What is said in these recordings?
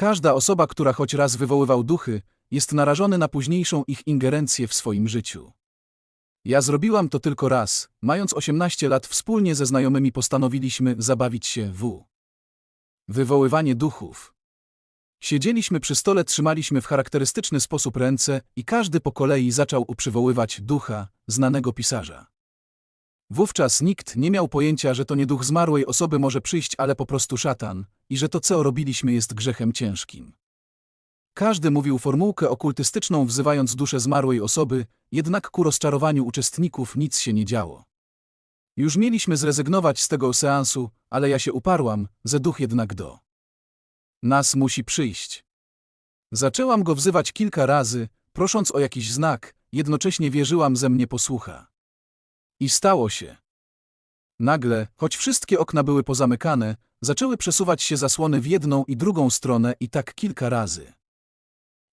Każda osoba, która choć raz wywoływał duchy, jest narażony na późniejszą ich ingerencję w swoim życiu. Ja zrobiłam to tylko raz, mając 18 lat wspólnie ze znajomymi postanowiliśmy zabawić się w wywoływanie duchów. Siedzieliśmy przy stole, trzymaliśmy w charakterystyczny sposób ręce i każdy po kolei zaczął uprzywoływać ducha, znanego pisarza. Wówczas nikt nie miał pojęcia, że to nie duch zmarłej osoby może przyjść, ale po prostu szatan i że to, co robiliśmy, jest grzechem ciężkim. Każdy mówił formułkę okultystyczną, wzywając duszę zmarłej osoby, jednak ku rozczarowaniu uczestników nic się nie działo. Już mieliśmy zrezygnować z tego seansu, ale ja się uparłam, że duch jednak do nas musi przyjść. Zaczęłam go wzywać kilka razy, prosząc o jakiś znak, jednocześnie wierzyłam, że mnie posłucha. I stało się. Nagle, choć wszystkie okna były pozamykane, zaczęły przesuwać się zasłony w jedną i drugą stronę i tak kilka razy.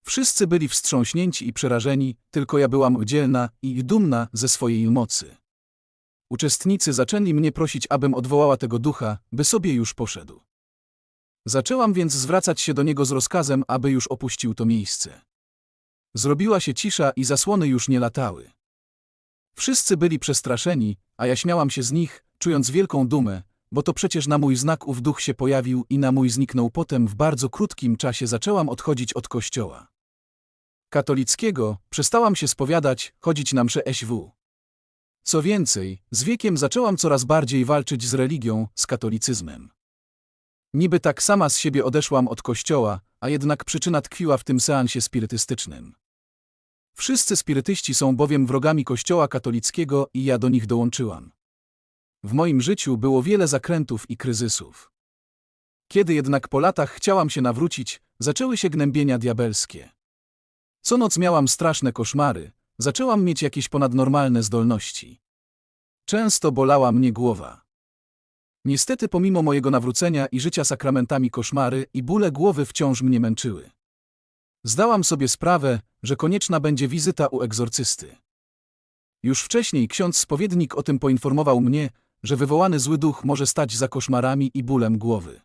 Wszyscy byli wstrząśnięci i przerażeni, tylko ja byłam dzielna i dumna ze swojej mocy. Uczestnicy zaczęli mnie prosić, abym odwołała tego ducha, by sobie już poszedł. Zaczęłam więc zwracać się do niego z rozkazem, aby już opuścił to miejsce. Zrobiła się cisza i zasłony już nie latały. Wszyscy byli przestraszeni, a ja śmiałam się z nich, czując wielką dumę, bo to przecież na mój znak ów duch się pojawił i na mój zniknął potem w bardzo krótkim czasie zaczęłam odchodzić od kościoła. Katolickiego przestałam się spowiadać, chodzić na msze SW. Co więcej, z wiekiem zaczęłam coraz bardziej walczyć z religią, z katolicyzmem. Niby tak sama z siebie odeszłam od kościoła, a jednak przyczyna tkwiła w tym seansie spirytystycznym. Wszyscy spirytyści są bowiem wrogami kościoła katolickiego i ja do nich dołączyłam. W moim życiu było wiele zakrętów i kryzysów. Kiedy jednak po latach chciałam się nawrócić, zaczęły się gnębienia diabelskie. Co noc miałam straszne koszmary, zaczęłam mieć jakieś ponadnormalne zdolności. Często bolała mnie głowa. Niestety pomimo mojego nawrócenia i życia sakramentami koszmary i bóle głowy wciąż mnie męczyły. Zdałam sobie sprawę, że konieczna będzie wizyta u egzorcysty. Już wcześniej ksiądz spowiednik o tym poinformował mnie, że wywołany zły duch może stać za koszmarami i bólem głowy.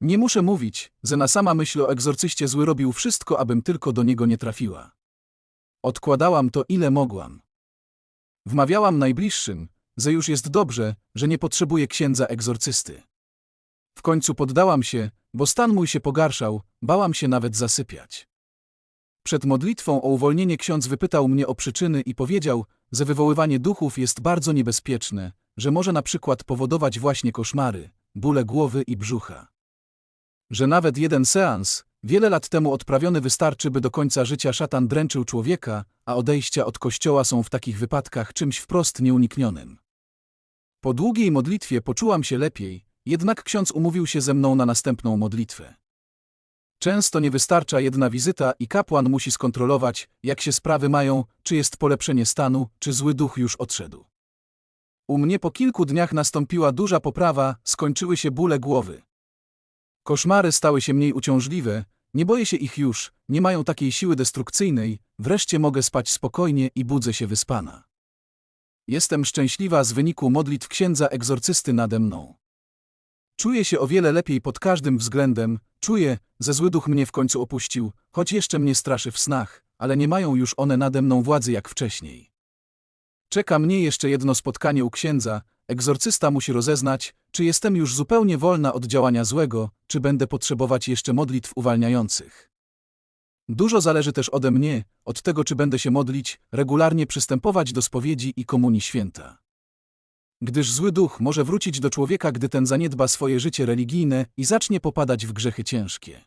Nie muszę mówić, że na sama myśl o egzorcyście zły robił wszystko, abym tylko do niego nie trafiła. Odkładałam to ile mogłam. Wmawiałam najbliższym, że już jest dobrze, że nie potrzebuję księdza egzorcysty. W końcu poddałam się, bo stan mój się pogarszał, bałam się nawet zasypiać. Przed modlitwą o uwolnienie ksiądz wypytał mnie o przyczyny i powiedział, że wywoływanie duchów jest bardzo niebezpieczne, że może na przykład powodować właśnie koszmary, bóle głowy i brzucha. Że nawet jeden seans, wiele lat temu odprawiony wystarczy, by do końca życia szatan dręczył człowieka, a odejścia od kościoła są w takich wypadkach czymś wprost nieuniknionym. Po długiej modlitwie poczułam się lepiej, jednak ksiądz umówił się ze mną na następną modlitwę. Często nie wystarcza jedna wizyta i kapłan musi skontrolować, jak się sprawy mają, czy jest polepszenie stanu, czy zły duch już odszedł. U mnie po kilku dniach nastąpiła duża poprawa, skończyły się bóle głowy. Koszmary stały się mniej uciążliwe, nie boję się ich już, nie mają takiej siły destrukcyjnej, wreszcie mogę spać spokojnie i budzę się wyspana. Jestem szczęśliwa z wyniku modlitw księdza egzorcysty nade mną. Czuję się o wiele lepiej pod każdym względem, czuję, że zły duch mnie w końcu opuścił, choć jeszcze mnie straszy w snach, ale nie mają już one nade mną władzy jak wcześniej. Czeka mnie jeszcze jedno spotkanie u księdza, egzorcysta musi rozeznać, czy jestem już zupełnie wolna od działania złego, czy będę potrzebować jeszcze modlitw uwalniających. Dużo zależy też ode mnie, od tego czy będę się modlić, regularnie przystępować do spowiedzi i komunii święta. Gdyż zły duch może wrócić do człowieka, gdy ten zaniedba swoje życie religijne i zacznie popadać w grzechy ciężkie.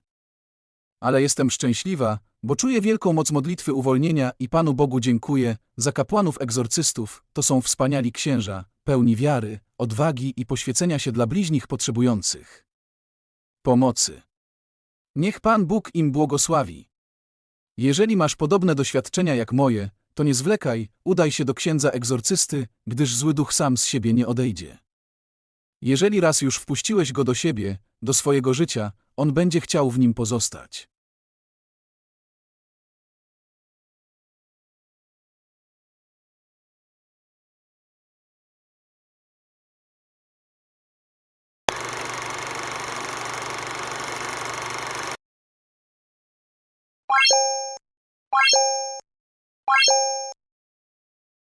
Ale jestem szczęśliwa, bo czuję wielką moc modlitwy uwolnienia i Panu Bogu dziękuję za kapłanów egzorcystów, to są wspaniali księża, pełni wiary, odwagi i poświęcenia się dla bliźnich potrzebujących. Pomocy. Niech Pan Bóg im błogosławi. Jeżeli masz podobne doświadczenia jak moje, to nie zwlekaj, udaj się do księdza egzorcysty, gdyż zły duch sam z siebie nie odejdzie. Jeżeli raz już wpuściłeś go do siebie, do swojego życia, on będzie chciał w nim pozostać.